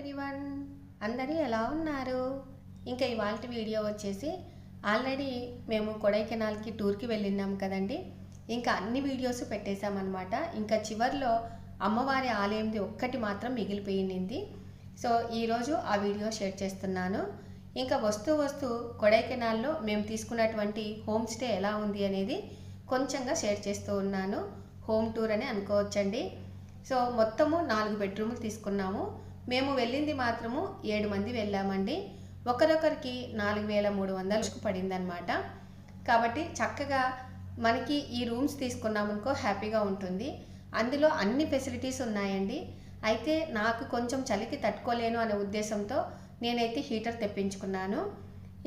Everyone అందరూ ఎలా ఉన్నారు? ఇంకా ఇవాళ వీడియో వచ్చేసి ఆల్రెడీ మేము కొడైకెనాల్కి టూర్కి వెళ్ళినాం కదండి. ఇంకా అన్ని వీడియోస్ పెట్టేశామన్నమాట. ఇంకా చివర్లో అమ్మవారి ఆలయంది ఒక్కటి మాత్రం మిగిలిపోయింది. సో ఈరోజు ఆ వీడియో షేర్ చేస్తున్నాను. ఇంకా వస్తూ వస్తూ కొడైకెనాల్లో మేము తీసుకున్నటువంటి హోమ్ స్టే ఎలా ఉంది అనేది కొంచెంగా షేర్ చేస్తూ ఉన్నాను. హోమ్ టూర్ అని అనుకోవచ్చండి. సో మొత్తము నాలుగు బెడ్రూమ్లు తీసుకున్నాము. మేము వెళ్ళింది మాత్రము ఏడు మంది వెళ్ళామండి. ఒకరొకరికి నాలుగు వేల మూడు వందలకు పడిందనమాట కాబట్టి చక్కగా మనకి ఈ రూమ్స్ తీసుకున్నామనుకో హ్యాపీగా ఉంటుంది. అందులో అన్ని ఫెసిలిటీస్ ఉన్నాయండి. అయితే నాకు కొంచెం చలికి తట్టుకోలేను అనే ఉద్దేశంతో నేనైతే హీటర్ తెప్పించుకున్నాను.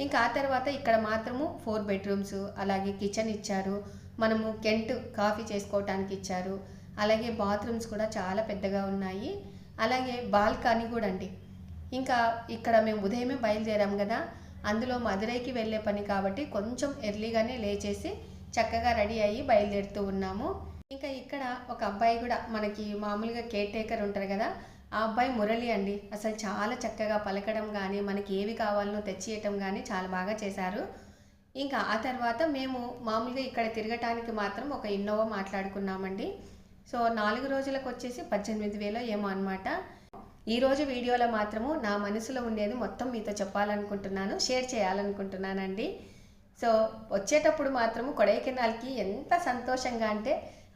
ఇంకా ఆ తర్వాత ఇక్కడ మాత్రము ఫోర్ బెడ్రూమ్స్ అలాగే కిచెన్ ఇచ్చారు. మనము కెంట్ కాఫీ చేసుకోవటానికి ఇచ్చారు. అలాగే బాత్రూమ్స్ కూడా చాలా పెద్దగా ఉన్నాయి. అలాగే బాల్కనీ కూడా అండి. ఇంకా ఇక్కడ మేము ఉదయమే బయలుదేరాం కదా అందులో మదురైకి వెళ్ళే పని కాబట్టి కొంచెం ఎర్లీగానే లేచేసి చక్కగా రెడీ అయ్యి బయలుదేరుతూ ఉన్నాము. ఇంకా ఇక్కడ ఒక అబ్బాయి కూడా మనకి మామూలుగా కేర్ టేకర్ ఉంటారు కదా ఆ అబ్బాయి మురళి అండి. అసలు చాలా చక్కగా పలకడం కానీ మనకి ఏవి కావాలనో తెచ్చియటం కానీ చాలా బాగా చేశారు. ఇంకా ఆ తర్వాత మేము మామూలుగా ఇక్కడ తిరగటానికి మాత్రం ఒక ఇన్నోవా మాట్లాడుకున్నామండి. సో నాలుగు రోజులకు వచ్చేసి పద్దెనిమిది వేలు ఏమో అనమాట ఈరోజు వీడియోలో మాత్రము నా మనసులో ఉండేది మొత్తం మీతో చెప్పాలనుకుంటున్నాను షేర్ చేయాలనుకుంటున్నానండి. సో వచ్చేటప్పుడు మాత్రము కొడైకెనాల్కి ఎంత సంతోషంగా అంటే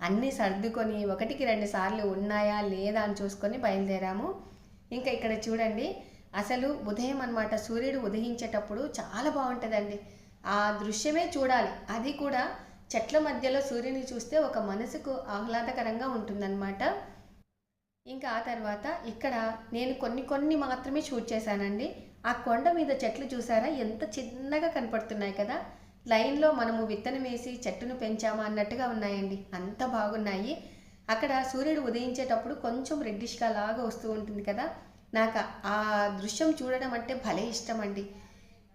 అన్నీ సర్దుకొని ఒకటికి రెండు సార్లు ఉన్నాయా లేదా అని చూసుకొని బయలుదేరాము. ఇంకా ఇక్కడ చూడండి అసలు ఉదయం అన్నమాట సూర్యుడు ఉదయించేటప్పుడు చాలా బాగుంటుందండి. ఆ దృశ్యమే చూడాలి. అది కూడా చెట్ల మధ్యలో సూర్యుని చూస్తే ఒక మనసుకు ఆహ్లాదకరంగా ఉంటుందన్నమాట. ఇంకా ఆ తర్వాత ఇక్కడ నేను కొన్ని కొన్ని మాత్రమే షూట్ చేశానండి. ఆ కొండ మీద చెట్లు చూసారా? ఎంత చిన్నగా కనపడుతున్నాయి కదా. లైన్లో మనము విత్తనం వేసి చెట్టును పెంచామా అన్నట్టుగా ఉన్నాయండి. అంత బాగున్నాయి. అక్కడ సూర్యుడు ఉదయించేటప్పుడు కొంచెం రెడ్డిష్గా లాగా వస్తూ ఉంటుంది కదా. నాకు ఆ దృశ్యం చూడడం అంటే భలే ఇష్టం అండి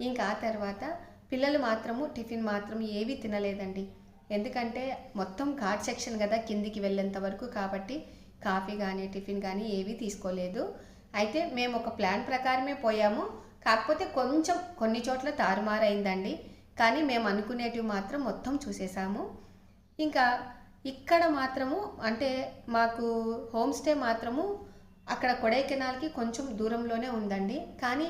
ఇంకా ఆ తర్వాత పిల్లలు మాత్రము టిఫిన్ మాత్రం ఏవి తినలేదండి. ఎందుకంటే మొత్తం ఘాట్ సెక్షన్ కదా కిందికి వెళ్ళేంత వరకు కాబట్టి కాఫీ కానీ టిఫిన్ కానీ ఏవీ తీసుకోలేదు. అయితే మేము ఒక ప్లాన్ ప్రకారమే పోయాము. కాకపోతే కొంచెం కొన్ని చోట్ల తారుమారైందండి. కానీ మేము అనుకునేటివి మాత్రం మొత్తం చూసేసాము. ఇంకా ఇక్కడ మాత్రము అంటే మాకు హోమ్ స్టే మాత్రము అక్కడ కొడైకెనాల్కి కొంచెం దూరంలోనే ఉందండి. కానీ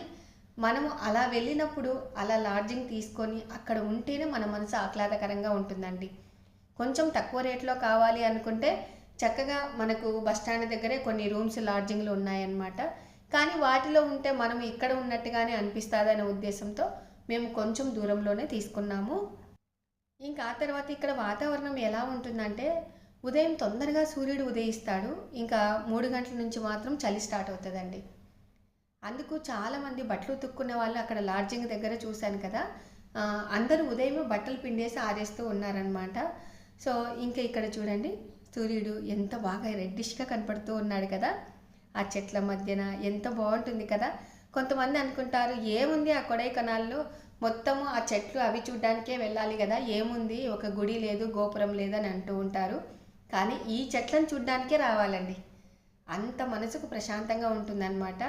మనము అలా వెళ్ళినప్పుడు అలా లాడ్జింగ్ తీసుకొని అక్కడ ఉంటేనే మన మనసు ఆహ్లాదకరంగా ఉంటుందండి. కొంచెం తక్కువ రేట్లో కావాలి అనుకుంటే చక్కగా మనకు బస్టాండ్ దగ్గరే కొన్ని రూమ్స్ లాడ్జింగ్లు ఉన్నాయన్నమాట. కానీ వాటిలో ఉంటే మనం ఇక్కడ ఉన్నట్టుగానే అనిపిస్తుందనే ఉద్దేశంతో మేము కొంచెం దూరంలోనే తీసుకున్నాము. ఇంకా ఆ తర్వాత ఇక్కడ వాతావరణం ఎలా ఉంటుందంటే ఉదయం తొందరగా సూర్యుడు ఉదయిస్తాడు. ఇంకా మూడు గంటల నుంచి మాత్రం చలి స్టార్ట్ అవుతుందండి. అందుకు చాలామంది బట్టలు ఉతుక్కునే వాళ్ళు అక్కడ లాడ్జింగ్ దగ్గర చూశాను కదా. అందరూ ఉదయం బట్టలు పిండేసి ఆరేస్తూ ఉన్నారనమాట సో ఇంకా ఇక్కడ చూడండి. సూర్యుడు ఎంత బాగా రెడ్డిష్గా కనపడుతూ ఉన్నాడు కదా. ఆ చెట్ల మధ్యన ఎంత బాగుంటుంది కదా. కొంతమంది అనుకుంటారు ఏముంది ఆ కొడైకెనాల్లో? మొత్తము ఆ చెట్లు అవి చూడ్డానికే వెళ్ళాలి కదా. ఏముంది? ఒక గుడి లేదు గోపురం లేదని అంటూ ఉంటారు. కానీ ఈ చెట్లను చూడ్డానికే రావాలండి. అంత మనసుకు ప్రశాంతంగా ఉంటుందన్నమాట.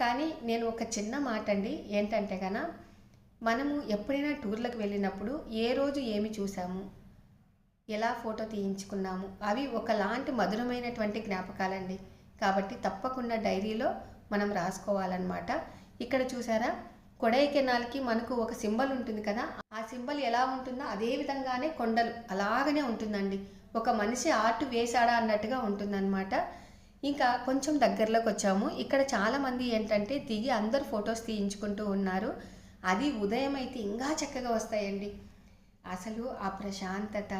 కానీ నేను ఒక చిన్న మాట అండి ఏంటంటే కన మనము ఎప్పుడైనా టూర్లకు వెళ్ళినప్పుడు ఏ రోజు ఏమి చూసాము? ఎలా ఫోటో తీయించుకున్నాము? అవి ఒకలాంటి మధురమైనటువంటి జ్ఞాపకాలండి. కాబట్టి తప్పకుండా డైరీలో మనం రాసుకోవాలన్నమాట. ఇక్కడ చూసారా? కొడైకెనాల్కి మనకు ఒక సింబల్ ఉంటుంది కదా? ఆ సింబల్ ఎలా ఉంటుందో అదే విధంగానే కొండలు అలాగనే ఉంటుందండి. ఒక మనిషి ఆర్ట్ వేశాడా అన్నట్టుగా ఉంటుందన్నమాట. ఇంకా కొంచెం దగ్గరలోకి వచ్చాము. ఇక్కడ చాలామంది ఏంటంటే దిగి అందరు ఫొటోస్ తీయించుకుంటూ ఉన్నారు. అది ఉదయం అయితే ఇంకా చక్కగా వస్తాయండి. అసలు ఆ ప్రశాంతత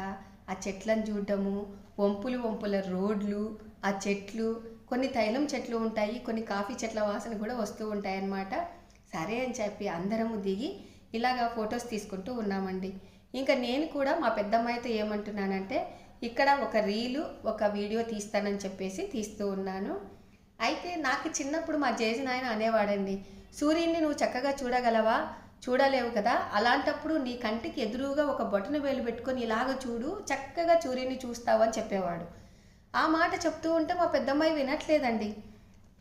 ఆ చెట్లను చూడడము వంపులు వంపుల రోడ్లు ఆ చెట్లు కొన్ని తైలం చెట్లు ఉంటాయి కొన్ని కాఫీ చెట్ల వాసన కూడా వస్తూ ఉంటాయి అన్నమాట సరే అని చెప్పి అందరము దిగి ఇలాగా ఫొటోస్ తీసుకుంటూ ఉన్నామండి. ఇంకా నేను కూడా మా పెద్దమ్మాయితో ఏమంటున్నానంటే ఇక్కడ ఒక రీలు ఒక వీడియో తీస్తానని చెప్పేసి తీస్తూ ఉన్నాను. అయితే నాకు చిన్నప్పుడు మా జేజన్ నాయన అనేవాడండి సూర్యుడిని నువ్వు చక్కగా చూడగలవా? చూడలేవు కదా? అలాంటప్పుడు నీ కంటికి ఎదురుగా ఒక బొటన వేలు పెట్టుకొని ఇలాగ చూడు చక్కగా సూర్యుని చూస్తావు అని చెప్పేవాడు. ఆ మాట చెప్తూ ఉంటే మా పెద్దమ్మాయి వినట్లేదండి.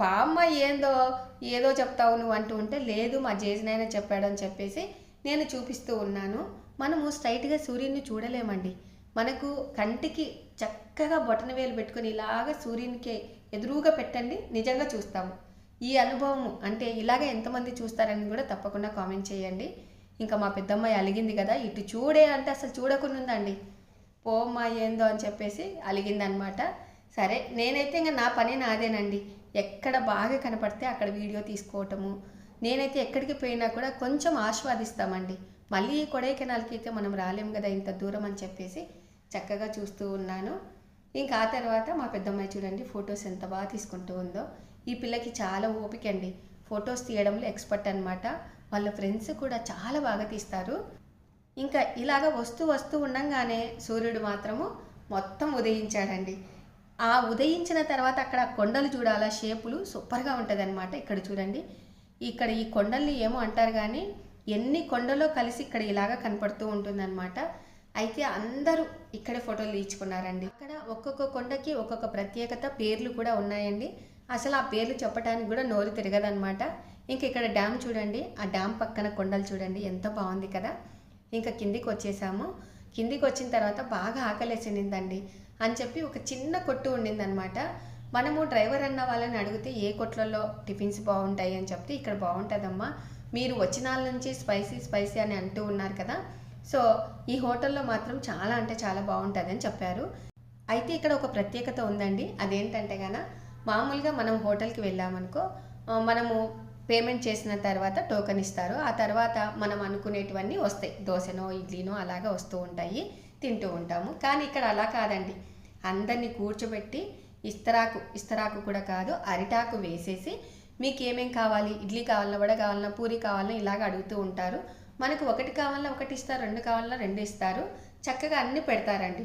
పామ్మ ఏందో? ఏదో చెప్తావు నువ్వు అంటూ ఉంటే లేదు మా జేజనైనా చెప్పాడని చెప్పేసి నేను చూపిస్తూ ఉన్నాను. మనము స్ట్రైట్గా సూర్యుని చూడలేమండి. మనకు కంటికి చక్కగా బొటన వేలు పెట్టుకొని ఇలాగ సూర్యునికి ఎదురుగా పెట్టండి నిజంగా చూస్తాము. ఈ అనుభవం అంటే ఇలాగ ఎంతమంది చూస్తారని కూడా తప్పకుండా కామెంట్ చేయండి. ఇంకా మా పెద్దమ్మాయి అలిగింది కదా ఇటు చూడే అంటే అసలు చూడకుండా ఉందండి పోమ్మా ఏందో అని చెప్పేసి అలిగిందనమాట. సరే నేనైతే ఇంకా నా పని నాదేనండి. ఎక్కడ బాగా కనపడితే అక్కడ వీడియో తీసుకోవటము. నేనైతే ఎక్కడికి పోయినా కూడా కొంచెం ఆస్వాదిస్తామండి. మళ్ళీ కొడైకెనాల్కి అయితే మనం రాలేం కదా ఇంత దూరం అని చెప్పేసి చక్కగా చూస్తూ ఉన్నాను. ఇంకా ఆ తర్వాత మా పెద్దమ్మాయి చూడండి ఫొటోస్ ఎంత బాగా తీసుకుంటూ ఉందో. ఈ పిల్లకి చాలా ఓపిక అండి. ఫొటోస్ తీయడంలో ఎక్స్పర్ట్ అనమాట వాళ్ళ ఫ్రెండ్స్ కూడా చాలా బాగా తీస్తారు. ఇంకా ఇలాగ వస్తూ వస్తూ ఉండంగానే సూర్యుడు మాత్రము మొత్తం ఉదయించాడండి. ఆ ఉదయించిన తర్వాత అక్కడ కొండలు చూడాలా షేపులు సూపర్గా ఉంటుంది ఇక్కడ చూడండి. ఇక్కడ ఈ కొండల్ని ఏమో అంటారు కానీ ఎన్ని కొండలో కలిసి ఇక్కడ ఇలాగ కనపడుతూ ఉంటుందన్నమాట. అయితే అందరూ ఇక్కడే ఫోటోలు తీర్చుకున్నారండి అక్కడ ఒక్కొక్క కొండకి ఒక్కొక్క ప్రత్యేకత పేర్లు కూడా ఉన్నాయండి. అసలు ఆ పేర్లు చెప్పడానికి కూడా నోరు తిరగదనమాట ఇంక ఇక్కడ డ్యామ్ చూడండి. ఆ డ్యామ్ పక్కన కొండలు చూడండి. ఎంత బాగుంది కదా. ఇంకా కిందికి వచ్చేసాము. కిందికి వచ్చిన తర్వాత బాగా ఆకలేసిందండి. అని చెప్పి ఒక చిన్న కొట్టు ఉండిందనమాట మనము డ్రైవర్ అన్న వాళ్ళని అడిగితే ఏ కొట్లలో టిఫిన్స్ బాగుంటాయి? అని చెప్తే ఇక్కడ బాగుంటుందమ్మా. మీరు వచ్చిన వాళ్ళ నుంచి స్పైసీ స్పైసీ అని అంటూ ఉన్నారు కదా. సో ఈ హోటల్లో మాత్రం చాలా అంటే చాలా బాగుంటుంది అని చెప్పారు. అయితే ఇక్కడ ఒక ప్రత్యేకత ఉందండి. అదేంటంటే కన మామూలుగా మనం హోటల్కి వెళ్ళామనుకో మనము పేమెంట్ చేసిన తర్వాత టోకెన్ ఇస్తారు. ఆ తర్వాత మనం అనుకునేటివన్నీ వస్తాయి. దోశనో ఇడ్లీనో అలాగా వస్తూ ఉంటాయి తింటూ ఉంటాము. కానీ ఇక్కడ అలా కాదండి. అందరినీ కూర్చోబెట్టి ఇస్తరాకు ఇస్తరాకు కూడా కాదు అరిటాకు వేసేసి మీకు ఏమేం కావాలి? ఇడ్లీ కావాలన్నా వడ కావాలన్నా పూరి కావాలన్నా ఇలాగ అడుగుతూ ఉంటారు. మనకు ఒకటి కావాలన్నా ఒకటి ఇస్తారు రెండు కావాలన్నా రెండు ఇస్తారు. చక్కగా అన్నీ పెడతారండి.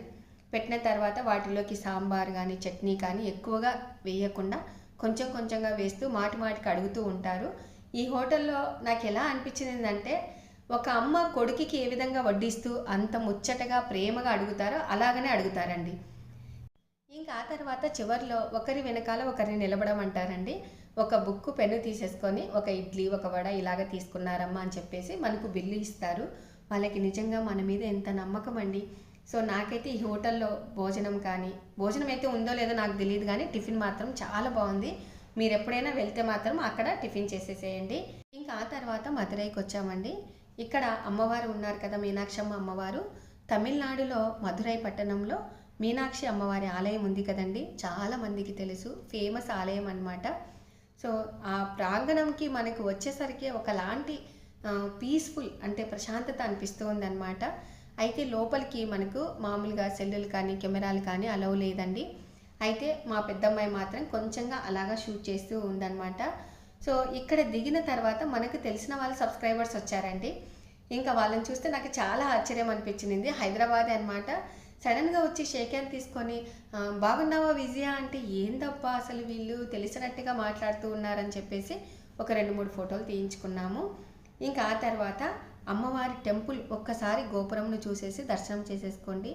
పెట్టిన తర్వాత వాటిలోకి సాంబార్ కానీ చట్నీ కానీ ఎక్కువగా వేయకుండా కొంచెం కొంచెంగా వేస్తూ మాటి మాటికి అడుగుతూ ఉంటారు. ఈ హోటల్లో నాకు ఎలా అనిపించింది అంటే ఒక అమ్మ కొడుకుకి ఏ విధంగా వడ్డిస్తూ అంత ముచ్చటగా ప్రేమగా అడుగుతారో అలాగనే అడుగుతారండి. ఇంకా ఆ తర్వాత చివర్లో ఒకరి వెనకాల ఒకరిని నిలబడమంటారండి. ఒక బుక్ పెన్ను తీసేసుకొని ఒక ఇడ్లీ ఒక వడ ఇలాగ తీసుకున్నారమ్మా అని చెప్పేసి మనకు బిల్లు ఇస్తారు. వాళ్ళకి నిజంగా మన మీద ఎంత నమ్మకం అండి? సో నాకైతే ఈ హోటల్లో భోజనం కానీ భోజనం అయితే ఉందో లేదో నాకు తెలియదు కానీ టిఫిన్ మాత్రం చాలా బాగుంది. మీరు ఎప్పుడైనా వెళ్తే మాత్రం అక్కడ టిఫిన్ చేసేసేయండి. ఇంకా ఆ తర్వాత మధురైకి వచ్చామండి. ఇక్కడ అమ్మవారు ఉన్నారు కదా మీనాక్షమ్మ అమ్మవారు. తమిళనాడులో మధురై పట్టణంలో మీనాక్షి అమ్మవారి ఆలయం ఉంది కదండి. చాలా మందికి తెలుసు. ఫేమస్ ఆలయం అన్నమాట. సో ఆ ప్రాంగణంకి మనకు వచ్చేసరికి ఒకలాంటి పీస్ఫుల్ అంటే ప్రశాంతత అనిపిస్తుంది అనమాట అయితే లోపలికి మనకు మామూలుగా సెల్లులు కానీ కెమెరాలు కానీ అలవ్ లేదండి. అయితే మా పెద్దమ్మాయి మాత్రం కొంచెంగా అలాగా షూట్ చేస్తూ ఉందన్నమాట. సో ఇక్కడ దిగిన తర్వాత మనకు తెలిసిన వాళ్ళ సబ్స్క్రైబర్స్ వచ్చారండి. ఇంకా వాళ్ళని చూస్తే నాకు చాలా ఆశ్చర్యం అనిపించింది. హైదరాబాద్ అనమాట సడన్గా వచ్చి షేక్ హ్యాండ్ తీసుకొని బాగున్నావా విజయ? అంటే ఏందబ్బా అసలు వీళ్ళు తెలిసినట్టుగా మాట్లాడుతూ ఉన్నారని చెప్పేసి ఒక రెండు మూడు ఫోటోలు తీయించుకున్నాము. ఇంకా ఆ తర్వాత అమ్మవారి టెంపుల్ ఒక్కసారి గోపురంను చూసేసి దర్శనం చేసేసుకోండి.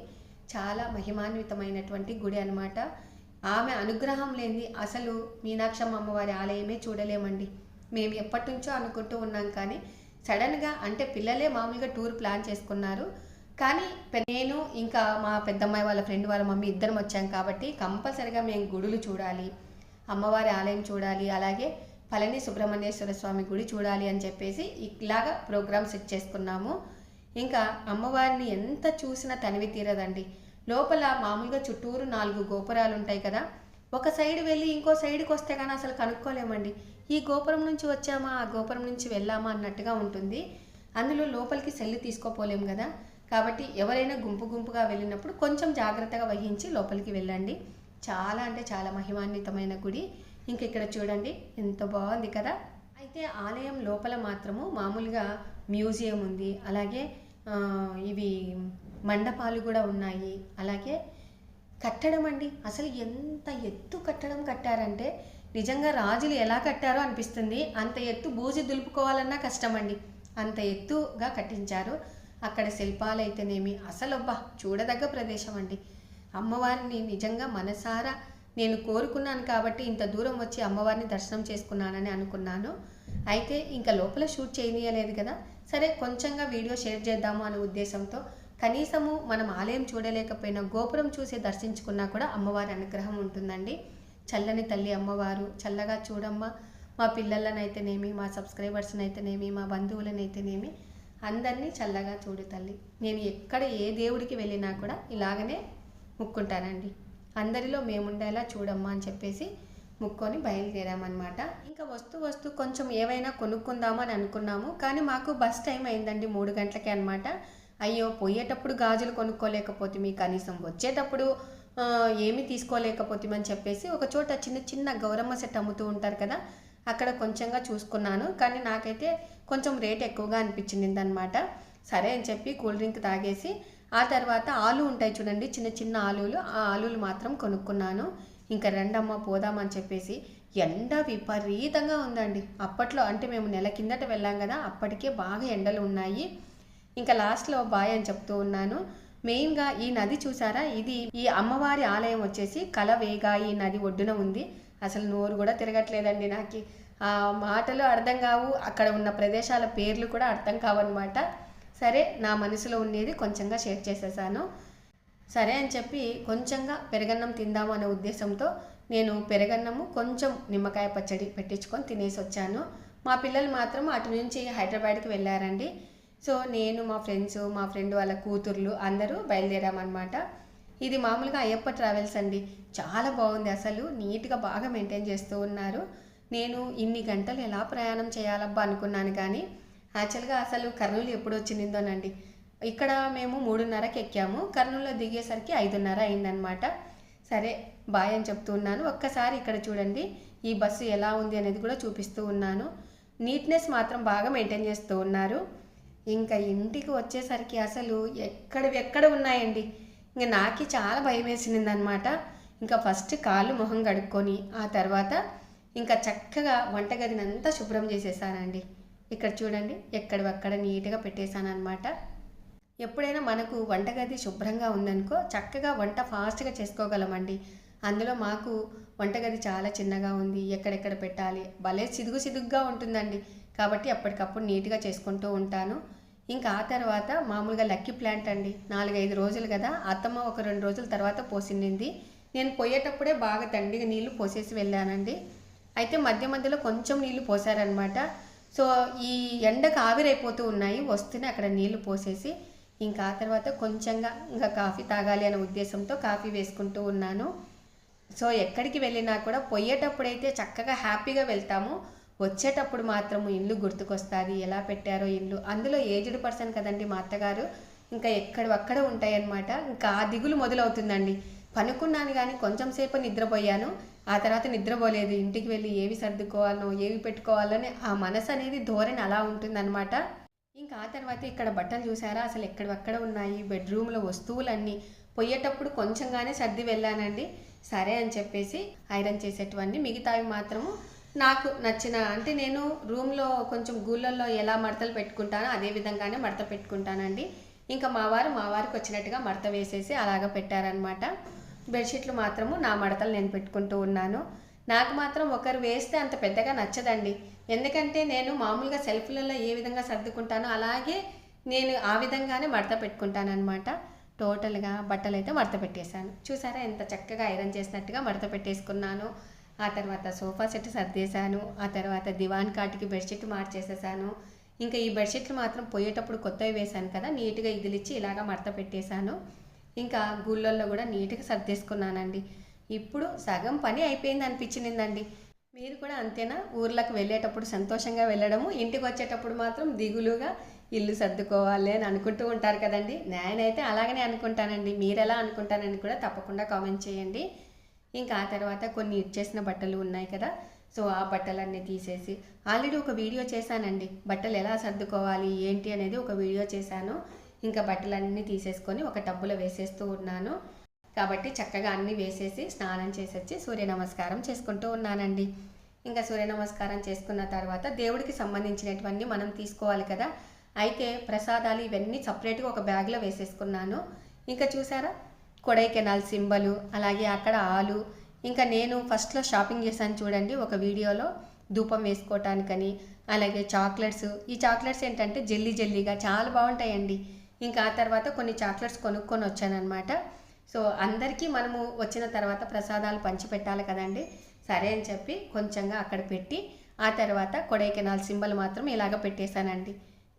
చాలా మహిమాన్వితమైనటువంటి గుడి అనమాట ఆమె అనుగ్రహం లేనిది అసలు మీనాక్షమ్మ అమ్మవారి ఆలయమే చూడలేమండి. మేము ఎప్పటి నుంచో అనుకుంటూ ఉన్నాం కానీ సడన్గా అంటే పిల్లలే మామూలుగా టూర్ ప్లాన్ చేసుకున్నారు. కానీ నేను ఇంకా మా పెద్దమ్మాయి వాళ్ళ ఫ్రెండ్ వాళ్ళ మమ్మీ ఇద్దరం వచ్చాం కాబట్టి కంపల్సరిగా మేము గుడులు చూడాలి. అమ్మవారి ఆలయం చూడాలి. అలాగే పళని సుబ్రహ్మణ్యేశ్వర స్వామి గుడి చూడాలి అని చెప్పేసి ఇలాగా ప్రోగ్రామ్ సెట్ చేసుకున్నాము. ఇంకా అమ్మవారిని ఎంత చూసినా తనివి తీరదండి. లోపల మామూలుగా చుట్టూరు నాలుగు గోపురాలు ఉంటాయి కదా ఒక సైడ్ వెళ్ళి ఇంకో సైడ్కి వస్తే కానీ అసలు కనుక్కోలేమండి. ఈ గోపురం నుంచి వచ్చామా ఆ గోపురం నుంచి వెళ్ళామా అన్నట్టుగా ఉంటుంది. అందులో లోపలికి సెల్లు తీసుకోపోలేము కదా. కాబట్టి ఎవరైనా గుంపు గుంపుగా వెళ్ళినప్పుడు కొంచెం జాగ్రత్తగా వహించి లోపలికి వెళ్ళండి. చాలా అంటే చాలా మహిమాన్వితమైన గుడి. ఇంక ఇక్కడ చూడండి ఎంత బాగుంది కదా. అయితే ఆలయం లోపల మాత్రము మామూలుగా మ్యూజియం ఉంది. అలాగే ఇవి మండపాలు కూడా ఉన్నాయి. అలాగే కట్టడం అండి. అసలు ఎంత ఎత్తు కట్టడం కట్టారంటే నిజంగా రాజులు ఎలా కట్టారో అనిపిస్తుంది. అంత ఎత్తు బూజి దులుపుకోవాలన్నా కష్టం అండి అంత ఎత్తుగా కట్టించారు. అక్కడ శిల్పాలు అయితేనేమి చూడదగ్గ ప్రదేశం అండి అమ్మవారిని నిజంగా మనసారా? నేను కోరుకున్నాను కాబట్టి ఇంత దూరం వచ్చి అమ్మవారిని దర్శనం చేసుకున్నానని అనుకున్నాను. అయితే ఇంకా లోపల షూట్ చేయనీయలేదు కదా? సరే కొంచెంగా వీడియో షేర్ చేద్దాము అనే ఉద్దేశంతో కనీసము మనం ఆలయం చూడలేకపోయినా గోపురం చూసి దర్శించుకున్నా కూడా అమ్మవారి అనుగ్రహం ఉంటుందండి. చల్లని తల్లి అమ్మవారు చల్లగా చూడమ్మ. మా పిల్లలనైతేనేమి మా సబ్స్క్రైబర్స్నైతేనేమి మా బంధువులనైతేనేమి అందరినీ చల్లగా చూడు తల్లి. నేను ఎక్కడ ఏ దేవుడికి వెళ్ళినా కూడా ఇలాగనే ముక్కుంటానండి. అందరిలో మేముండేలా చూడమ్మా అని చెప్పేసి ముక్కొని బయలుదేరామన్నమాట. ఇంకా వస్తూ వస్తూ కొంచెం ఏవైనా కొనుక్కుందామని అనుకున్నాము. కానీ మాకు బస్ టైం అయిందండి మూడు గంటలకే అనమాట అయ్యో పోయేటప్పుడు గాజులు కొనుక్కోలేకపోతే మీ కనీసం వచ్చేటప్పుడు ఏమి ఏమీ తీసుకోలేకపోతామని చెప్పేసి ఒక చోట చిన్న చిన్న గౌరమ్మ సెట్ అమ్ముతూ ఉంటారు కదా అక్కడ కొంచెంగా చూసుకున్నాను. కానీ నాకైతే కొంచెం రేట్ ఎక్కువగా అనిపించింది అనమాట సరే అని చెప్పి కూల్ డ్రింక్ తాగేసి ఆ తర్వాత ఆలు ఉంటాయి చూడండి చిన్న చిన్న ఆలులు ఆ ఆలులు మాత్రం కొనుక్కున్నాను. ఇంకా రెండమ్మ పోదామని చెప్పేసి ఎండ విపరీతంగా ఉందండి. అప్పట్లో అంటే మేము నెల కిందట వెళ్ళాం కదా అప్పటికే బాగా ఎండలు ఉన్నాయి. ఇంకా లాస్ట్లో బాయ్ అని చెప్తూ ఉన్నాను మెయిన్గా ఈ నది చూసారా? ఇది ఈ అమ్మవారి ఆలయం వచ్చేసి కలవేగా ఈ నది ఒడ్డున ఉంది. అసలు నోరు కూడా తిరగట్లేదండి నాకు. మాటలు అర్థం కావు. అక్కడ ఉన్న ప్రదేశాల పేర్లు కూడా అర్థం కావన్నమాట. సరే నా మనసులో ఉండేది కొంచెంగా షేర్ చేసేసాను. సరే అని చెప్పి కొంచెంగా పెరగన్నం తిందాము అనే ఉద్దేశంతో నేను పెరగన్నము కొంచెం నిమ్మకాయ పచ్చడి పెట్టించుకొని తినేసి వచ్చాను. మా పిల్లలు మాత్రం అటు నుంచి హైదరాబాద్కి వెళ్ళారండి. సో నేను మా ఫ్రెండ్స్ మా ఫ్రెండ్ వాళ్ళ కూతుర్లు అందరూ బయలుదేరామన్నమాట. ఇది మామూలుగా అయ్యప్ప ట్రావెల్స్ అండి. చాలా బాగుంది అసలు. నీట్గా బాగా మెయింటైన్ చేస్తూ ఉన్నారు. నేను ఇన్ని గంటలు ఎలా ప్రయాణం చేయాలబ్బా అనుకున్నాను కానీ యాక్చువల్గా అసలు కర్నూలు ఎప్పుడు వచ్చిందోనండి ఇక్కడ మేము మూడున్నరకి ఎక్కాము. కర్నూలులో దిగేసరికి ఐదున్నర అయిందనమాట సరే బాయ్ అని చెప్తూ ఉన్నాను. ఒక్కసారి ఇక్కడ చూడండి. ఈ బస్సు ఎలా ఉంది అనేది కూడా చూపిస్తూ ఉన్నాను. నీట్నెస్ మాత్రం బాగా మెయింటైన్ చేస్తూ ఉన్నారు. ఇంకా ఇంటికి వచ్చేసరికి అసలు ఎక్కడివి ఎక్కడ ఉన్నాయండి? ఇంకా నాకి చాలా భయం వేసింది అనమాట ఇంకా ఫస్ట్ కాళ్ళు మొహం కడుక్కొని ఆ తర్వాత ఇంకా చక్కగా వంటగదిని అంతా శుభ్రం చేసేసానండి. ఇక్కడ చూడండి ఎక్కడివక్కడ నీట్గా పెట్టేశాను అనమాట ఎప్పుడైనా మనకు వంటగది శుభ్రంగా ఉందనుకో చక్కగా వంట ఫాస్ట్గా చేసుకోగలమండి. అందులో మాకు వంటగది చాలా చిన్నగా ఉంది ఎక్కడెక్కడ పెట్టాలి భలే సిదుగు సిదుగ్గా ఉంటుందండి. కాబట్టి అప్పటికప్పుడు నీట్గా చేసుకుంటూ ఉంటాను. ఇంకా ఆ తర్వాత మామూలుగా లక్కీ ప్లాంట్ అండి నాలుగైదు రోజులు కదా అత్తమ్మ ఒక రెండు రోజుల తర్వాత పోసింది నేను పోయేటప్పుడే బాగా దండిగా నీళ్ళు పోసేసి వెళ్ళానండి. అయితే మధ్య మధ్యలో కొంచెం నీళ్ళు పోసారనమాట సో ఈ ఎండకు ఆవిరైపోతూ ఉన్నాయి. వస్తూనే అక్కడ నీళ్ళు పోసేసి ఇంకా ఆ తర్వాత కొంచెంగా ఇంకా కాఫీ తాగాలి అనే ఉద్దేశంతో కాఫీ వేసుకుంటూ ఉన్నాను. సో ఎక్కడికి వెళ్ళినా కూడా పోయేటప్పుడైతే చక్కగా హ్యాపీగా వెళ్తాము. వచ్చేటప్పుడు మాత్రము ఇల్లు గుర్తుకొస్తుంది. ఎలా పెట్టారో ఇల్లు. అందులో ఏజ్డ్ పర్సన్ కదండి మా అత్తగారు. ఇంకా ఎక్కడవక్కడ ఉంటాయన్నమాట. ఇంకా ఆ దిగులు మొదలవుతుందండి. పనుకున్నాను కానీ కొంచెం సేపు నిద్రపోయాను. ఆ తర్వాత నిద్రపోలేదు ఇంటికి వెళ్ళి ఏవి సర్దుకోవాలనో ఏవి పెట్టుకోవాలని ఆ మనసు అనేది ధోరణి అలా ఉంటుందన్నమాట. ఇంకా ఆ తర్వాత ఇక్కడ బట్టలు చూసారా? అసలు ఎక్కడెక్కడ ఉన్నాయి? బెడ్రూమ్లో వస్తువులన్నీ పోయేటప్పుడు కొంచెంగానే సర్ది వెళ్ళానండి. సరే అని చెప్పేసి ఐరన్ చేసేటివన్నీ మిగతావి మాత్రము నాకు నచ్చిన అంటే నేను రూమ్లో కొంచెం గూళ్ళల్లో ఎలా మడతలు పెట్టుకుంటానో అదే విధంగానే మడత పెట్టుకుంటానండి. ఇంకా మా వారు మా వారికి వచ్చినట్టుగా మడత వేసేసి అలాగ పెట్టారనమాట బెడ్షీట్లు మాత్రము నా మడతలు నేను పెట్టుకుంటూ ఉన్నాను. నాకు మాత్రం ఒకరు వేస్తే అంత పెద్దగా నచ్చదండి. ఎందుకంటే నేను మామూలుగా సెల్ఫ్లలో ఏ విధంగా సర్దుకుంటానో అలాగే నేను ఆ విధంగానే మడత పెట్టుకుంటాను అనమాట టోటల్గా బట్టలు అయితే మడత పెట్టేశాను. చూసారా ఎంత చక్కగా ఐరన్ చేసినట్టుగా మడత పెట్టేసుకున్నాను. ఆ తర్వాత సోఫా సెట్ సర్దేశాను. ఆ తర్వాత దివాన్ కాటికి బెడ్షీట్ మార్చేసేసాను ఇంకా ఈ బెడ్షీట్లు మాత్రం పోయేటప్పుడు కొత్తవి వేశాను కదా నీట్గా ఇదిలిచ్చి ఇలాగా మడత పెట్టేశాను. ఇంకా గుళ్ళల్లో కూడా నీట్గా సర్దేసుకున్నానండి. ఇప్పుడు సగం పని అయిపోయింది అనిపించిందండి మీరు కూడా అంతేనా? ఊర్లకు వెళ్ళేటప్పుడు సంతోషంగా వెళ్ళడము ఇంటికి వచ్చేటప్పుడు మాత్రం దిగులుగా ఇల్లు సర్దుకోవాలి అని అనుకుంటూ ఉంటారు కదండి. నేనైతే అలాగనే అనుకుంటానండి. మీరు ఎలా అనుకుంటానని కూడా తప్పకుండా కామెంట్ చేయండి. ఇంకా ఆ తర్వాత కొన్ని ఇచ్చేసిన బట్టలు ఉన్నాయి కదా. సో ఆ బట్టలన్నీ తీసేసి ఆల్రెడీ ఒక వీడియో చేశానండి. బట్టలు ఎలా సర్దుకోవాలి ఏంటి అనేది ఒక వీడియో చేశాను. ఇంకా బట్టలన్నీ తీసేసుకొని ఒక టబ్బులో వేసేస్తూ ఉన్నాను. కాబట్టి చక్కగా అన్నీ వేసేసి స్నానం చేసొచ్చి సూర్య నమస్కారం చేసుకుంటూ ఉన్నానండి. ఇంకా సూర్య నమస్కారం చేసుకున్న తర్వాత దేవుడికి సంబంధించినటువంటి మనం తీసుకోవాలి కదా. అయితే ప్రసాదాలు ఇవన్నీ సపరేట్గా ఒక బ్యాగ్లో వేసేసుకున్నాను. ఇంకా చూసారా? కొడైకెనాల్ సింబలు అలాగే అక్కడ ఆలు. ఇంకా నేను ఫస్ట్లో షాపింగ్ చేశాను చూడండి ఒక వీడియోలో. ధూపం వేసుకోవటానికని అలాగే చాక్లెట్స్. ఈ చాక్లెట్స్ ఏంటంటే జెల్లీ జెల్లీగా చాలా బాగుంటాయండి. ఇంకా ఆ తర్వాత కొన్ని చాక్లెట్స్ కొనుక్కొని వచ్చానమాట సో అందరికీ మనము వచ్చిన తర్వాత ప్రసాదాలు పంచిపెట్టాలి కదండి. సరే అని చెప్పి కొంచెంగా అక్కడ పెట్టి ఆ తర్వాత కొడైకెనాల్ సింబల్ మాత్రం ఇలాగ పెట్టేశానండి.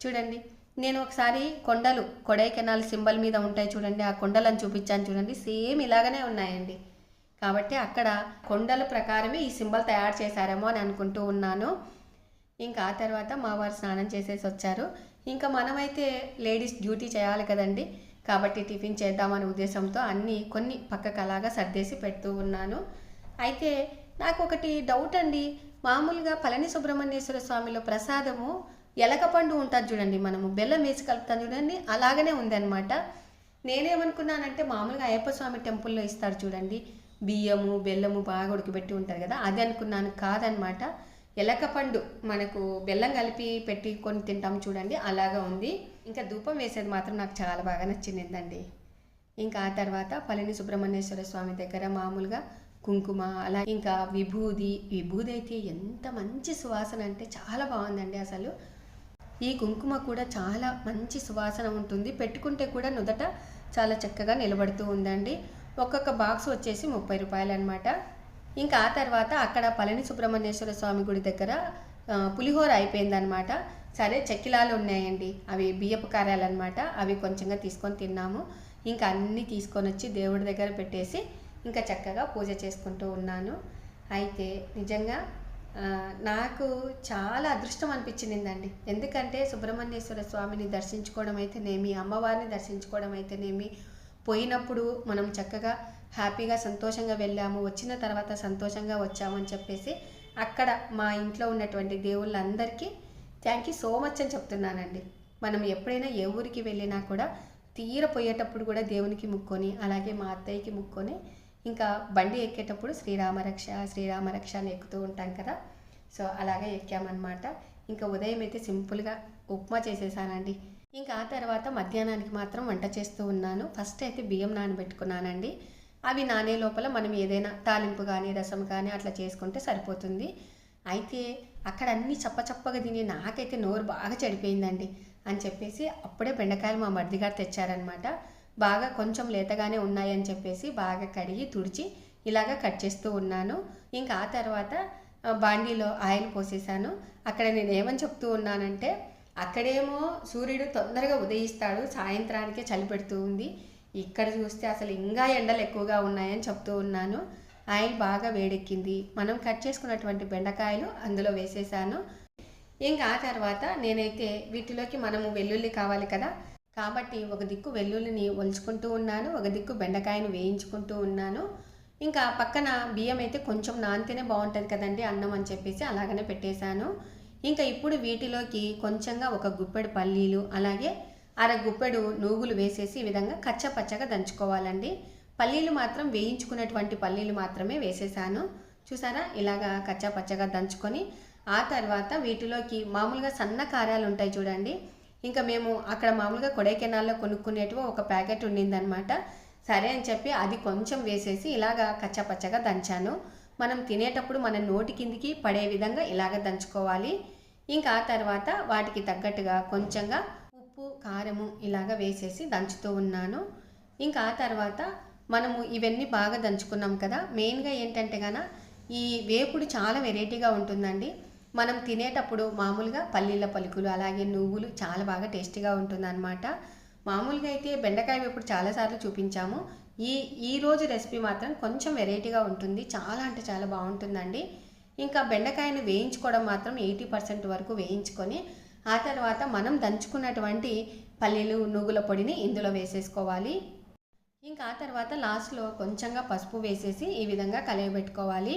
చూడండి నేను ఒకసారి కొండలు కొడైకెనాల్ సింబల్ మీద ఉంటాయి చూడండి ఆ కొండలను చూపించాను చూడండి సేమ్ ఇలాగనే ఉన్నాయండి. కాబట్టి అక్కడ కొండల ప్రకారమే ఈ సింబల్ తయారు చేశారేమో అని అనుకుంటూ ఉన్నాను. ఇంకా ఆ తర్వాత మా వారు స్నానం చేసేసి వచ్చారు. ఇంకా మనమైతే లేడీస్ డ్యూటీ చేయాలి కదండి. కాబట్టి టిఫిన్ చేద్దామనే ఉద్దేశంతో అన్నీ కొన్ని పక్కకు అలాగా సర్దేసి పెడుతూ ఉన్నాను. అయితే నాకు ఒకటి డౌట్ అండి. మామూలుగా పళని సుబ్రహ్మణ్యేశ్వర స్వామిలో ప్రసాదము ఎలకపండు ఉంటుంది చూడండి. మనము బెల్లం వేసి కలుపుతాం చూడండి. అలాగనే ఉందన్నమాట. నేనేమనుకున్నానంటే మామూలుగా అయ్యప్ప స్వామి టెంపుల్లో ఇస్తారు చూడండి. బియ్యము బెల్లము బాగా ఉడకబెట్టి ఉంటారు కదా. అది అనుకున్నాను. కాదనమాట ఎలకపండు మనకు బెల్లం కలిపి పెట్టి కొని తింటాం చూడండి అలాగా ఉంది. ఇంకా ధూపం వేసేది మాత్రం నాకు చాలా బాగా నచ్చిందండి. ఇంకా ఆ తర్వాత పళని సుబ్రహ్మణ్యేశ్వర స్వామి దగ్గర మామూలుగా కుంకుమ అలా ఇంకా విభూది. విభూది అయితే ఎంత మంచి సువాసన అంటే చాలా బాగుందండి అసలు. ఈ కుంకుమ కూడా చాలా మంచి సువాసన ఉంటుంది. పెట్టుకుంటే కూడా నుదట చాలా చక్కగా నిలబడుతూ ఉందండి. ఒక్కొక్క బాక్స్ వచ్చేసి ముప్పై రూపాయలు అనమాట ఇంకా ఆ తర్వాత అక్కడ పళని సుబ్రహ్మణ్యేశ్వర స్వామి గుడి దగ్గర పులిహోర అయిపోయిందనమాట సరే చెక్కిలాలు ఉన్నాయండి. అవి బియ్యపు కారాలన్నమాట. అవి కొంచెంగా తీసుకొని తిన్నాము. ఇంకా అన్నీ తీసుకొని వచ్చి దేవుడి దగ్గర పెట్టేసి ఇంకా చక్కగా పూజ చేసుకుంటూ ఉన్నాను. అయితే నిజంగా నాకు చాలా అదృష్టం అనిపించిందండి. ఎందుకంటే సుబ్రహ్మణ్యేశ్వర స్వామిని దర్శించుకోవడం అయితేనేమి అమ్మవారిని దర్శించుకోవడం అయితేనేమి పోయినప్పుడు మనం చక్కగా హ్యాపీగా సంతోషంగా వెళ్ళాము. వచ్చిన తర్వాత సంతోషంగా వచ్చామని చెప్పేసి అక్కడ మా ఇంట్లో ఉన్నటువంటి దేవుళ్ళందరికీ థ్యాంక్ యూ సో మచ్ అని చెప్తున్నానండి. మనం ఎప్పుడైనా ఏ ఊరికి వెళ్ళినా కూడా తీర పోయేటప్పుడు కూడా దేవునికి ముక్కొని అలాగే మా అత్తయ్యకి ముక్కొని ఇంకా బండి ఎక్కేటప్పుడు శ్రీరామరక్ష శ్రీరామరక్ష అని ఎక్కుతూ ఉంటాం కదా. సో అలాగే ఎక్కామన్నమాట. ఇంకా ఉదయం అయితే సింపుల్గా ఉప్మా చేసేసానండి. ఇంకా ఆ తర్వాత మధ్యాహ్నానికి మాత్రం వంట చేస్తూ ఉన్నాను. ఫస్ట్ అయితే బియ్యం నానబెట్టుకున్నానండి. అవి నానే లోపల మనం ఏదైనా తాలింపు కానీ రసం కానీ అట్లా చేసుకుంటే సరిపోతుంది. అయితే అక్కడ అన్నీ చప్పచప్పగా తిని నాకైతే నోరు బాగా చెడిపోయిందండి అని చెప్పేసి అప్పుడే బెండకాయలు మా మర్దిగారు తెచ్చారనమాట బాగా కొంచెం లేతగానే ఉన్నాయని చెప్పేసి బాగా కడిగి తుడిచి ఇలాగ కట్ చేస్తూ ఉన్నాను. ఇంకా ఆ తర్వాత బాండీలో ఆయిల్ పోసేసాను. అక్కడ నేను ఏమని చెప్తూ ఉన్నానంటే అక్కడేమో సూర్యుడు తొందరగా ఉదయిస్తాడు సాయంత్రానికే చలి పెడుతూ ఉంది. ఇక్కడ చూస్తే అసలు ఇంకా ఎండలు ఎక్కువగా ఉన్నాయని చెప్తూ ఉన్నాను. ఆయిల్ బాగా వేడెక్కింది. మనం కట్ చేసుకున్నటువంటి బెండకాయలు అందులో వేసేసాను. ఇంకా ఆ తర్వాత నేనైతే వీటిలోకి మనము వెల్లుల్లి కావాలి కదా. కాబట్టి ఒక దిక్కు వెల్లుల్లిని ఒలుచుకుంటూ ఉన్నాను. ఒక దిక్కు బెండకాయను వేయించుకుంటూ ఉన్నాను. ఇంకా పక్కన బియ్యం అయితే కొంచెం నానితేనే బాగుంటుంది కదండి అన్నం అని చెప్పేసి అలాగనే పెట్టేశాను. ఇంకా ఇప్పుడు వీటిలోకి కొంచెంగా ఒక గుప్పెడు పల్లీలు అలాగే అర గుప్పెడు నూగులు వేసేసి ఈ విధంగా కచ్చపచ్చగా దంచుకోవాలండి. పల్లీలు మాత్రం వేయించుకున్నటువంటి పల్లీలు మాత్రమే వేసేసాను. చూసారా? ఇలాగా కచ్చపచ్చగా దంచుకొని ఆ తర్వాత వీటిలోకి మామూలుగా సన్న కారాలు ఉంటాయి చూడండి. ఇంకా మేము అక్కడ మామూలుగా కొడైకెనాల్లో కొనుక్కునేటివి ఒక ప్యాకెట్ ఉండిందనమాట సరే అని చెప్పి అది కొంచెం వేసేసి ఇలాగా కచ్చపచ్చగా దంచాను. మనం తినేటప్పుడు మన నోటి కిందికి పడే విధంగా ఇలాగ దంచుకోవాలి. ఇంకా ఆ తర్వాత వాటికి తగ్గట్టుగా కొంచెంగా ఉప్పు కారము ఇలాగ వేసేసి దంచుతూ ఉన్నాను. ఇంకా ఆ తర్వాత మనము ఇవన్నీ బాగా దంచుకున్నాం కదా. మెయిన్గా ఏంటంటే గన ఈ వేపుడు చాలా వెరైటీగా ఉంటుందండి. మనం తినేటప్పుడు మామూలుగా పల్లీల పలుకులు అలాగే నువ్వులు చాలా బాగా టేస్టీగా ఉంటుందన్నమాట. మామూలుగా అయితే బెండకాయ వేపుడు చాలాసార్లు చూపించాము. ఈ ఈ రోజు రెసిపీ మాత్రం కొంచెం వెరైటీగా ఉంటుంది. చాలా అంటే చాలా బాగుంటుందండి. ఇంకా బెండకాయను వేయించుకోవడం మాత్రం ఎయిటీ పర్సెంట్ వరకు వేయించుకొని ఆ తర్వాత మనం దంచుకున్నటువంటి పల్లీలు నువ్వుల పొడిని ఇందులో వేసేసుకోవాలి. ఇంకా ఆ తర్వాత లాస్ట్లో కొంచెంగా పసుపు వేసేసి ఈ విధంగా కలియబెట్టుకోవాలి.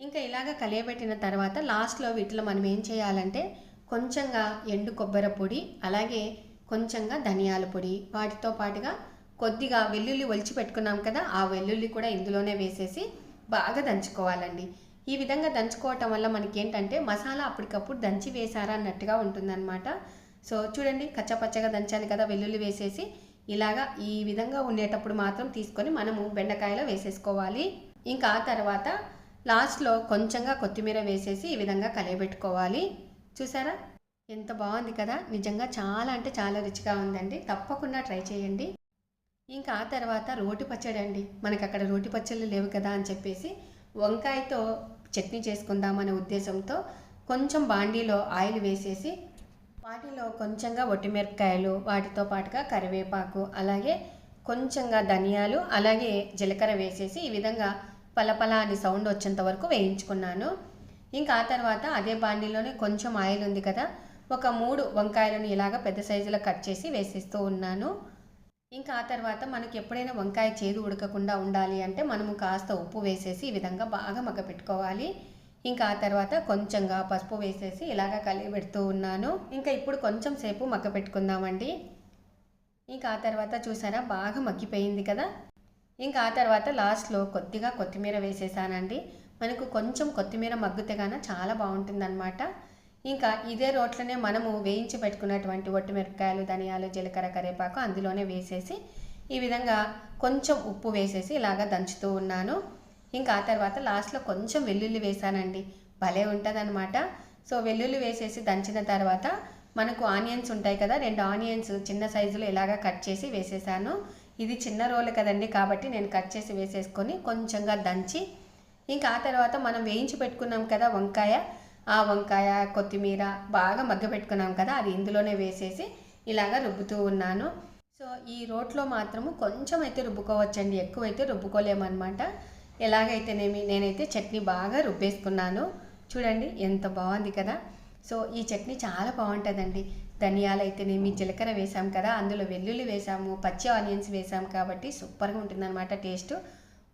ఇంకా ఇలాగ కలియబెట్టిన తర్వాత లాస్ట్లో వీటిలో మనం ఏం చేయాలంటే కొంచెంగా ఎండు కొబ్బరి పొడి అలాగే కొంచెంగా ధనియాల పొడి. వాటితో పాటుగా కొద్దిగా వెల్లుల్లి ఒలిచి పెట్టుకున్నాం కదా ఆ వెల్లుల్లి కూడా ఇందులోనే వేసేసి బాగా దంచుకోవాలండి. ఈ విధంగా దంచుకోవటం వల్ల మనకి ఏంటంటే మసాలా అప్పటికప్పుడు దంచి వేసారా అన్నట్టుగా ఉంటుందన్నమాట. సో చూడండి కచ్చపచ్చగా దంచాలి కదా వెల్లుల్లి వేసేసి ఇలాగా ఈ విధంగా ఉండేటప్పుడు మాత్రం తీసుకొని మనము బెండకాయలో వేసేసుకోవాలి. ఇంకా ఆ తర్వాత లాస్ట్లో కొంచెంగా కొత్తిమీర వేసేసి ఈ విధంగా కలియబెట్టుకోవాలి. చూసారా? ఎంత బాగుంది కదా! నిజంగా చాలా అంటే చాలా రుచిగా ఉందండి. తప్పకుండా ట్రై చేయండి. ఇంకా ఆ తర్వాత రోటి పచ్చడి అండి మనకి అక్కడ రోటి పచ్చళ్ళు లేవు కదా అని చెప్పేసి వంకాయతో చట్నీ చేసుకుందామనే ఉద్దేశంతో కొంచెం బాండీలో ఆయిల్ వేసేసి వాటిలో కొంచెంగా ఒట్టిమిరపకాయలు వాటితో పాటుగా కరివేపాకు అలాగే కొంచెంగా ధనియాలు అలాగే జీలకర్ర వేసేసి ఈ విధంగా పలపల అని సౌండ్ వచ్చేంత వరకు వేయించుకున్నాను. ఇంకా ఆ తర్వాత అదే బాండీలోనే కొంచెం ఆయిల్ ఉంది కదా ఒక మూడు వంకాయలను ఇలాగ పెద్ద సైజులో కట్ చేసి వేసేస్తూ ఉన్నాను. ఇంకా ఆ తర్వాత మనకి ఎప్పుడైనా వంకాయ చేదు ఉడకకుండా ఉండాలి అంటే మనము కాస్త ఉప్పు వేసేసి ఈ విధంగా బాగా మగ్గ పెట్టుకోవాలి. ఇంకా ఆ తర్వాత కొంచెంగా పసుపు వేసేసి ఇలాగ కలిగి పెడుతూ ఉన్నాను. ఇంకా ఇప్పుడు కొంచెం సేపు మగ్గ పెట్టుకుందామండి. ఇంకా ఆ తర్వాత చూసారా బాగా మగ్గిపోయింది కదా. ఇంకా ఆ తర్వాత లాస్ట్లో కొద్దిగా కొత్తిమీర వేసేసానండి. మనకు కొంచెం కొత్తిమీర మగ్గితే గాన చాలా బాగుంటుందన్నమాట. ఇంకా ఇదే రోట్లోనే మనము వేయించి పెట్టుకున్నటువంటి ఒట్టిమిరపకాయలు ధనియాలు జీలకర్ర కరివేపాకు అందులోనే వేసేసి ఈ విధంగా కొంచెం ఉప్పు వేసేసి ఇలాగా దంచుతూ ఉన్నాను. ఇంకా ఆ తర్వాత లాస్ట్లో కొంచెం వెల్లుల్లి వేసానండి. భలే ఉంటుందన్నమాట. సో వెల్లుల్లి వేసేసి దంచిన తర్వాత మనకు ఆనియన్స్ ఉంటాయి కదా రెండు ఆనియన్స్ చిన్న సైజులో ఇలాగా కట్ చేసి వేసేసాను. ఇది చిన్న రోలు కదండి కాబట్టి నేను కట్ చేసి వేసేసుకొని కొంచెంగా దంచి ఇంకా ఆ తర్వాత మనం వేయించి పెట్టుకున్నాం కదా వంకాయ ఆ వంకాయ కొత్తిమీర బాగా మగ్గ పెట్టుకున్నాం కదా అది ఇందులోనే వేసేసి ఇలాగ రుబ్బుతూ ఉన్నాను. సో ఈ రోట్లో మాత్రము కొంచెం అయితే రుబ్బుకోవచ్చండి ఎక్కువైతే రుబ్బుకోలేమన్నమాట. ఎలాగైతేనేమి నేనైతే చట్నీ బాగా రుబ్బేసుకున్నాను. చూడండి ఎంత బాగుంది కదా. సో ఈ చట్నీ చాలా బాగుంటుందండి. ధనియాలు అయితేనేమి జీలకర్ర వేసాం కదా అందులో వెల్లుల్లి వేసాము పచ్చి ఆనియన్స్ వేసాం కాబట్టి సూపర్గా ఉంటుందన్నమాట టేస్ట్.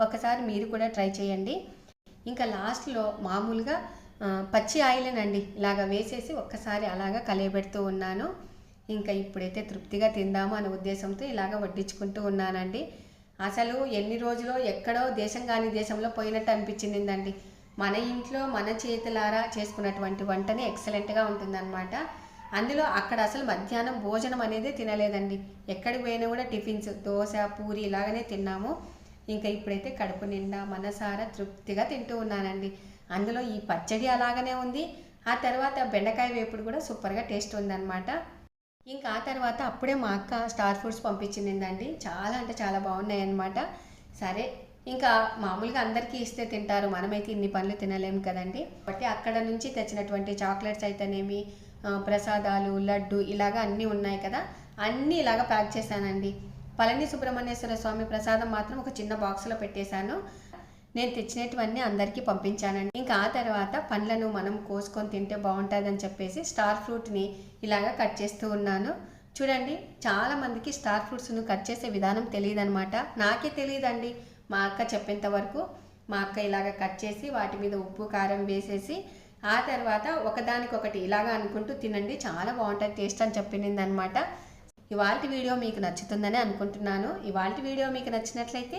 ఒకసారి మీరు కూడా ట్రై చేయండి. ఇంకా లాస్ట్లో మామూలుగా పచ్చి ఆయిలేనండి. ఇలాగ వేసేసి ఒక్కసారి అలాగా కలియబెడుతూ ఉన్నాను. ఇంకా ఇప్పుడైతే తృప్తిగా తిందాము అనే ఉద్దేశంతో ఇలాగ వడ్డించుకుంటూ ఉన్నానండి. అసలు ఎన్ని రోజులో ఎక్కడో దేశం కాని దేశంలో పోయినట్టు అనిపించిందండి. మన ఇంట్లో మన చేతులారా చేసుకున్నటువంటి వంటనే ఎక్సలెంట్గా ఉంటుందన్నమాట. అందులో అక్కడ అసలు మధ్యాహ్నం భోజనం అనేది తినలేదండి. ఎక్కడికి పోయినా కూడా టిఫిన్స్ దోశ పూరి ఇలాగనే తిన్నాము. ఇంకా ఇప్పుడైతే కడుపు నిండా మనసారా తృప్తిగా తింటూ ఉన్నానండి. అందులో ఈ పచ్చడి అలాగనే ఉంది. ఆ తర్వాత బెండకాయ వేపుడు కూడా సూపర్గా టేస్ట్ ఉందన్నమాట. ఇంకా ఆ తర్వాత అప్పుడే మా అక్క స్టార్ ఫుడ్స్ పంపించిందండి చాలా అంటే చాలా బాగున్నాయి అన్నమాట సరే ఇంకా మామూలుగా అందరికీ ఇస్తే తింటారు. మనమైతే ఇన్ని పనులు తినలేము కదండి. కాబట్టి అక్కడ నుంచి తెచ్చినటువంటి చాక్లెట్స్ అయితేనేమి ప్రసాదాలు లడ్డు ఇలాగా అన్నీ ఉన్నాయి కదా. అన్నీ ఇలాగా ప్యాక్ చేశానండి. పళని సుబ్రహ్మణ్యేశ్వర స్వామి ప్రసాదం మాత్రం ఒక చిన్న బాక్స్లో పెట్టేశాను. నేను తెచ్చినటువన్నీ అందరికీ పంపించానండి. ఇంకా ఆ తర్వాత పండ్లను మనం కోసుకొని తింటే బాగుంటుందని చెప్పేసి స్టార్ ఫ్రూట్ని ఇలాగా కట్ చేస్తూ ఉన్నాను. చూడండి చాలామందికి స్టార్ ఫ్రూట్స్ను కట్ చేసే విధానం తెలియదన్నమాట. నాకే తెలియదండి మా అక్క చెప్పేంత వరకు. మా అక్క ఇలాగ కట్ చేసి వాటి మీద ఉప్పు కారం వేసేసి ఆ తర్వాత ఒకదానికొకటి ఇలాగ అనుకుంటూ తినండి చాలా బాగుంటుంది టేస్ట్ అని చెప్పింది అనమాట ఇవాళ వీడియో మీకు నచ్చుతుందని అనుకుంటున్నాను. ఇవాళ వీడియో మీకు నచ్చినట్లయితే